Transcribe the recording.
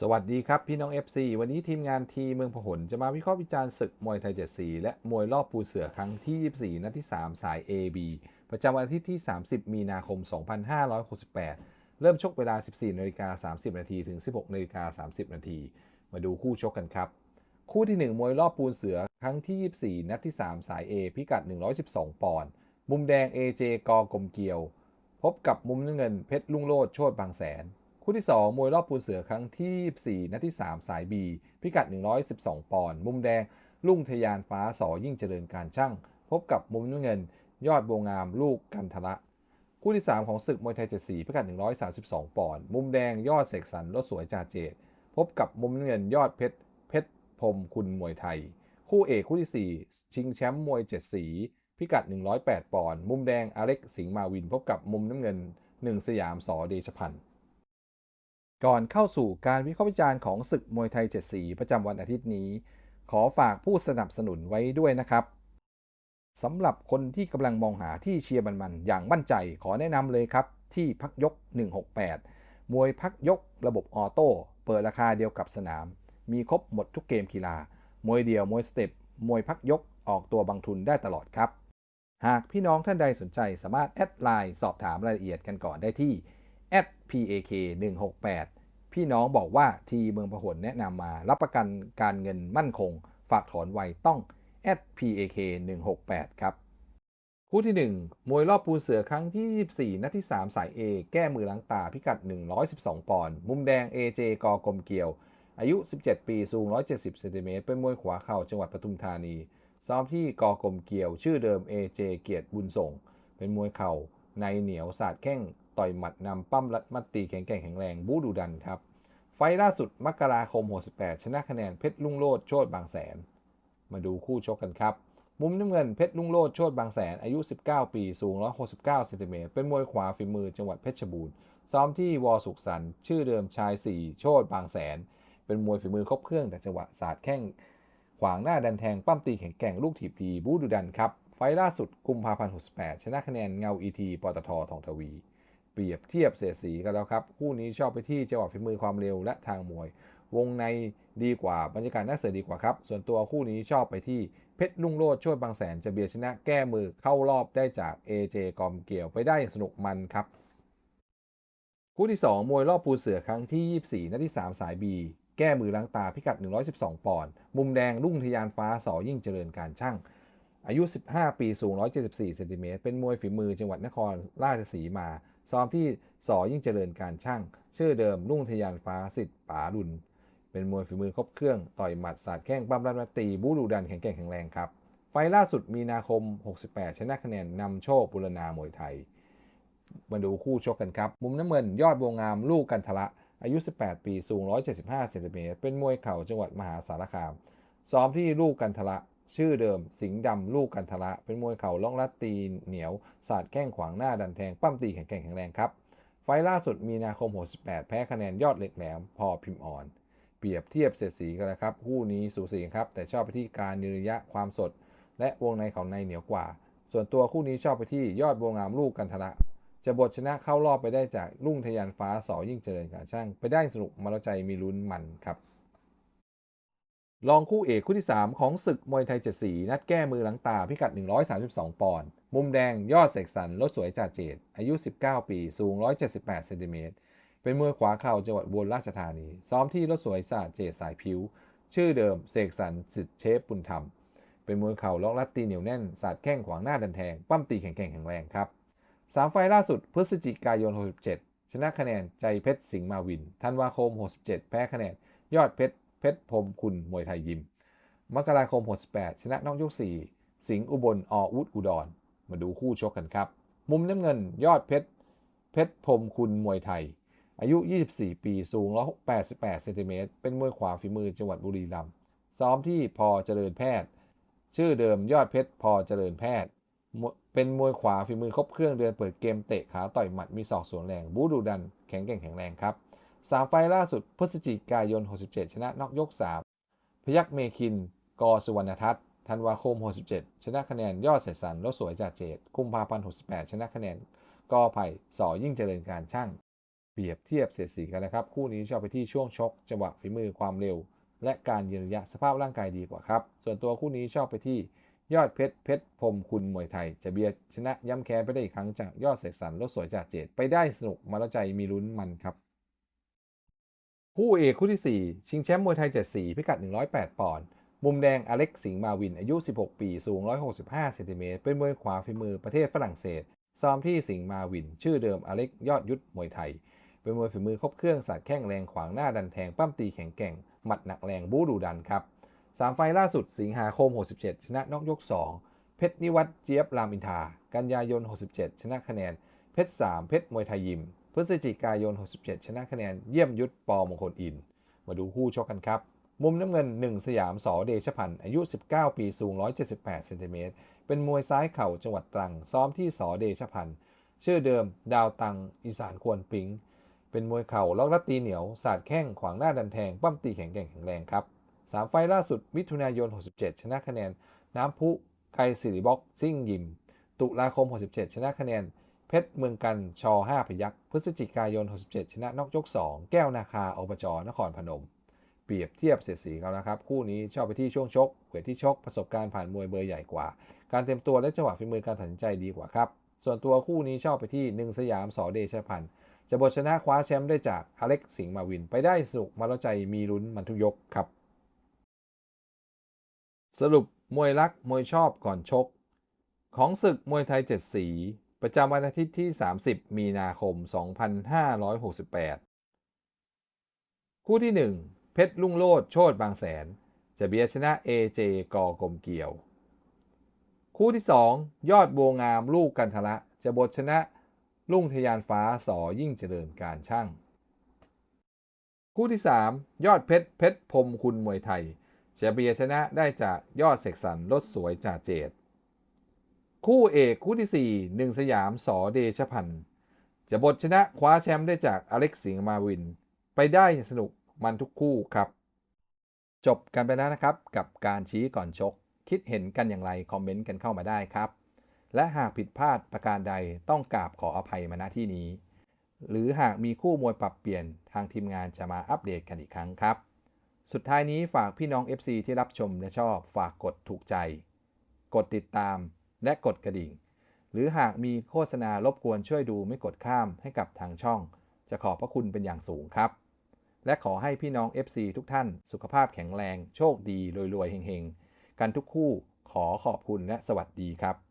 สวัสดีครับ พี่น้อง FC วันนี้ทีมงานทีเมืองพหลจะมาวิเคราะห์วิจารณ์ศึกมวยไทยเจ็ดสีและมวยรอบปูเสือครั้งที่ 24 นัดที่ 3 สาย AB ประจำวันอาทิตย์ที่ 30 มีนาคม 2568 เริ่มชกเวลา 14นาฬิกา30 นาทีถึง 16นาฬิกา30 นาทีมาดูคู่ชกกันครับ คู่ที่ 1 มวยรอบปูเสือครั้งที่ 24 นัดที่ 3 สาย A พิกัด 112 ปอนด์มุมแดง AJ กอกลมเกียว พบกับมุมน้ำเงินเพชรลุงโลดโชดบางแสน คู่ที่ 2 มวยรอบปูนเสือครั้งที่ 4 นัดที่ 3 สาย B พิกัด 112 ปอนด์มุมแดง ลุ่งทยานฟ้าสอยิ่งเจริญการช่าง พบกับมุมน้ำเงิน ยอดบวงงามลูกกันทละ คู่ที่ 3 ของศึกมวยไทยเจ็ดสีพิกัด 132 ปอนด์มุมแดงยอดเสกสรรรถสวยจ่าเจต พบกับมุมน้ำเงินยอดเพชรเพชรพรมคุณมวยไทย คู่เอกคู่ที่ 4 ชิงแชมป์มวยเจ็ดสี พิกัด 108 ปอนด์มุมแดงอเล็กสิงห์มาวิน พบกับมุมน้ำเงิน1สยามสอเดชพันธ์ ก่อนเข้าสู่การวิเคราะห์วิจารณ์ของศึกมวยไทยเจ็ดสี ประจำวันอาทิตย์นี้ ขอฝากผู้สนับสนุนไว้ด้วยนะครับสำหรับคนที่กำลังมองหาที่เชียร์มันๆ อย่างมั่นใจขอแนะนำเลยครับ ที่พักยก 168 มวยพักยกระบบออโต้ เปิดราคาเดียวกับสนาม มีครบหมดทุกเกมกีฬา มวยเดียว มวยสเต็ป มวยพักยกออกตัวบางทุนได้ตลอดครับ หากพี่น้องท่านใดสนใจสามารถแอดไลน์สอบถามรายละเอียดกันก่อนได้ที่ @pak 168 พี่น้องบอกว่าทีเมืองพหลแนะนำมารับประกันการเงินมั่นคง ฝากถอนไวต้อง @pak 168 ครับ คู่ที่ 1 มวยรอบปูเสือครั้งที่ 24 นัดที่ 3 สาย A แก้มือล้างตาพิกัด 112 ปอนด์มุมแดง AJ กอกลมเกลียว อายุ 17 ปี สูง 170 เซนติเมตร เป็นมวยขวาเข่าจังหวัดปทุมธานี ซ้อมที่กอกลมเกลียว ชื่อเดิม AJ เกียรติบุญส่ง เป็นมวยเข่าในเหนียวสาดแข้ง ต่อยหมัดนำปั้มรัดมัดตีแข็งแกร่งแข็งแรงบูดูดันครับ ไฟล่าสุดมกราคม 68 ชนะคะแนนเพชรลุงโลดโชดบางแสน มาดูคู่ชกกันครับ มุมน้ำเงินเพชรลุงโลดโชดบางแสน อายุ 19 ปี สูง 169เซนติเมตรเป็นมวยขวาฝีมือจังหวัดเพชรบูรณ์ซ้อมที่วอสุขสันต์ชื่อเดิมชาย 4 โชดบางแสน เป็นมวยฝีมือครบเครื่องแต่จังหวะสาดแข้งขวางหน้าดันแทงปั้มตีแข็งแกร่งลูกถีบดีบูดูดันครับไฟล์ล่าสุดกุมภาพันธ์68ชนะคะแนนเงาอีทีปตททองทวี เปรียบเทียบเสียสีกันแล้วครับ คู่นี้ชอบไปที่จังหวะฝีมือความเร็วและทางมวย วงในดีกว่าบรรยากาศน่าเสือดีกว่าครับ ส่วนตัวคู่นี้ชอบไปที่เพชรลุงโลดช่วยบางแสนจะเบียดชนะแก้มือเข้ารอบได้จาก AJ กอมเกี่ยวไปได้อย่างสนุกมันครับคู่ที่ 2 มวยรอบปูเสือครั้งที่ 24นัดที่ 3 สาย B แก้มือล้างตาพิกัด 112 ปอนด์ มุมแดงรุ่งทยานฟ้าสอยิ่งเจริญการช่าง อายุ 15 ปี สูง 174 เซนติเมตร เป็นมวยฝีมือจังหวัดนครราชสีมา ซ้อมที่สอยิ่งเจริญการช่าง ชื่อเดิมรุ่งทยานฟ้าสิทธิ์ป๋ารุนเป็นมวยฝีมือครบเครื่องต่อยหมัดสาดแข้งปั้มรัดมัดตีบูดูดันแข็งแกร่งแข็งแรงครับ ไฟล่าสุดมีนาคม 68 ชนะคะแนนนำโชคบุรณามวยไทย มาดูคู่ชกกันครับ มุมน้ำเงินยอดวงงามลูกกันทละอายุ 18 ปี สูง 175 เซนติเมตร เป็นมวยเข่าจังหวัดมหาสารคาม ซ้อมที่ลูกกันทละ ชื่อเดิม สิงห์ดำลูกกันทละ เป็นมวยเข่าล่องลัดตีเหนียวสาดแข้งขวางหน้าดันแทงปั้มตีแข็งแกร่งแข็งแรงครับ ไฟล์ล่าสุดมีนาคม 68 แพ้คะแนนยอดเหล็กแหลมพอพิมพ์อ่อน เปรียบเทียบเสียสีกันนะครับคู่นี้สูสีครับ แต่ชอบไปที่การยืนระยะความสด และวงในเของในเหนียวกว่า ส่วนตัวคู่นี้ชอบไปที่ยอดบวงงามลูกกันทละจะบทชนะเข้ารอบไปได้จากรุ่งทยานฟ้าสอยิ่งเจริญการช่าง ไปได้สนุกมาแล้วใจมีลุ้นมันครับ รองคู่เอกคู่ที่ 3 ของศึกมวยไทยเจ็ดสีนัดแก้มือหลังตาพิกัด 132 ปอนด์มุมแดงยอดเสกสรรรถสวยจ่าเจตอายุ 19 ปีสูง 178เซนติเมตรเป็นมวยขวาเข่าจังหวัดบุรีราชธานี ซ้อมที่รถสวยจ่าเจตสายผิว ชื่อเดิมเสกสรรสิทธิเชฟบุญธรรม เป็นมวยเข่าล็อกลัดตีเหนียวแน่นสาดแข้งขวางหน้าดันแทงปั้มตีแข็งแกร่งแข็งแรงครับสามไฟล์ล่าสุดพฤศจิกายน 67 ชนะคะแนนใจเพชรสิงห์มาวินธันวาคม 67 แพ้คะแนนยอดเพชร ชรพรมคุณมวยไทยยิม มกราคม 68 ชนะนอกยก 4 สิงห์อุบลอวุธอุดร มาดูคู่ชกกันครับ มุมน้ำเงินยอดเพชร เพชรพรมคุณมวยไทย อายุ 24 ปี สูง 188 เซนติเมตร เป็นมวยขวาฝีมือจังหวัดบุรีรัมย์ ซ้อมที่พอเจริญแพทย์ ชื่อเดิมยอดเพชรพอเจริญแพทย์ เป็นมวยขวาฝีมือครบเครื่องเดือนเปิดเกมเตะขาต่อยหมัดมีศอกสวนแรง บูดูดัน แข็งแกร่งแข็งแรงครับ สามไฟล์ล่าสุดพฤศจิกายน 67 ชนะนอกยก 3 พยักเมคินกอสุวรรณทัศน์ธันวาคม 67 ชนะคะแนนยอดเสสันรถสวยจ่าเจตกุมภาพันธ์68 ชนะคะแนนกอไผ่สอยิ่งเจริญการช่าง เปรียบเทียบเสียดสีกันนะครับ คู่นี้ชอบไปที่ช่วงชก จังหวะฝีมือความเร็ว และการยืนระยะสภาพร่างกายดีกว่าครับ ส่วนตัวคู่นี้ชอบไปที่ยอดเพชรเพชรพรมคุณมวยไทย จะเบียดชนะย้ำแค้นไปได้อีกครั้งจากยอดเสกสรรรถสวยจากเจดไปได้สนุกมาแล้วใจมีลุ้นมันครับ คู่เอกคู่ที่ 4 ชิงแชมป์มวยไทย7สีพิกัด 108 ปอนด์ มุมแดงอเล็กสิงห์มาวิน อายุ 16 ปี สูง 165 เซนติเมตร เป็นมวยขวาฝีมือประเทศฝรั่งเศส ซ้อมที่สิงห์มาวิน ชื่อเดิมอเล็กยอดยุทธมวยไทย เป็นมวยฝีมือครบเครื่องสาดแข้งแรงขวางหน้าดันแทงปั้มตีแข็งแกร่ง หมัดหนักแรงบู๊ดุดันครับ3ไฟล่าสุดสิงหาคม 67 ชนะนอกยก 2 เพชรนิวัฒน์เจี๊ยบรามอินทา กันยายน 67 ชนะคะแนน เพชร 3 เพชรมวยไทยยิม พฤศจิกายน 67 ชนะคะแนนเยี่ยมยุทธปอมงคลอิน มาดูคู่ชกกันครับ มุมน้ำเงิน 1 สยามสอเดชพันธ์อายุ 19 ปีสูง 178เซนติเมตรเป็นมวยซ้ายเข่าจังหวัดตรัง ซ้อมที่สอเดชพันธ์ชื่อเดิม ดาวตัง อีสานควรปิง เป็นมวยเข่าล็อกลัดตีเหนียว สาดแข้งขวางหน้าดันแทง ปั้มตีแข็งแกร่งแข็งแรงครับสามไฟล์ล่าสุดมิถุนายน 67 ชนะคะแนน น้ำพุไกสิริบ็อกซิ่งยิม ตุลาคม 67 ชนะคะแนน เพชรเมืองกันชอ5พยักพฤศจิกายน 67 ชนะนอกยก 2 แก้วนาคาอบจนครพนม เปรียบเทียบเสียสีกันแล้วครับ คู่นี้ชอบไปที่ช่วงชกเวทที่ชกประสบการณ์ผ่านมวยเบอร์ใหญ่กว่า การเตรียมตัวและจังหวะฝีมือการตัดสินใจดีกว่าครับ ส่วนตัวคู่นี้ชอบไปที่หนึ่งสยามสอเดชพันธ์จะบทชนะคว้าแชมป์ได้จากอเล็กสิงห์มาวินไปได้สนุกมาแล้วใจมีลุ้นมันทุกยกครับ สรุปมวยรักมวยชอบก่อนชก ของศึกมวยไทย7สี ประจำวันอาทิตย์ที่ 30 มีนาคม 2568 คู่ที่ 1 เพชรลุ่งโลดโชดบางแสน จะเบียชนะ AJ กอกลมเกี่ยว คู่ที่ 2 ยอดบัวงามลูกกันทละจะบทชนะลุ่งทยานฟ้าสอยิ่งเจริญการช่าง คู่ที่ 3 ยอดเพชรเพชรพรมคุณมวยไทย จะเบียชนะได้จากยอดเสกสรรรถสวยจ่าเจด คู่เอกคู่ที่ 4 1 สยามสอเดชพันธ์จะบทชนะคว้าแชมป์ได้จากอเล็กสิงห์มาวิน ไปได้สนุกมันทุกคู่ครับ จบกันไปแล้วนะครับ กับการชี้ก่อนชก คิดเห็นกันอย่างไร คอมเมนต์กันเข้ามาได้ครับ และหากผิดพลาดประการใดต้องกราบขออภัยมาณที่นี้ หรือหากมีคู่มวยปรับเปลี่ยนทางทีมงานจะมาอัปเดตกันอีกครั้งครับ สุดท้ายนี้ฝากพี่น้อง FC ที่รับชมและชอบฝากกดถูกใจ กดติดตาม และกดกระดิ่ง หรือหากมีโฆษณารบกวนช่วยดูไม่กดข้ามให้กับทางช่อง จะขอบพระคุณเป็นอย่างสูงครับ และขอให้พี่น้อง FC ทุกท่านสุขภาพแข็งแรง โชคดีรวยๆเฮงๆ กันทุกคู่ขอขอบคุณและสวัสดีครับ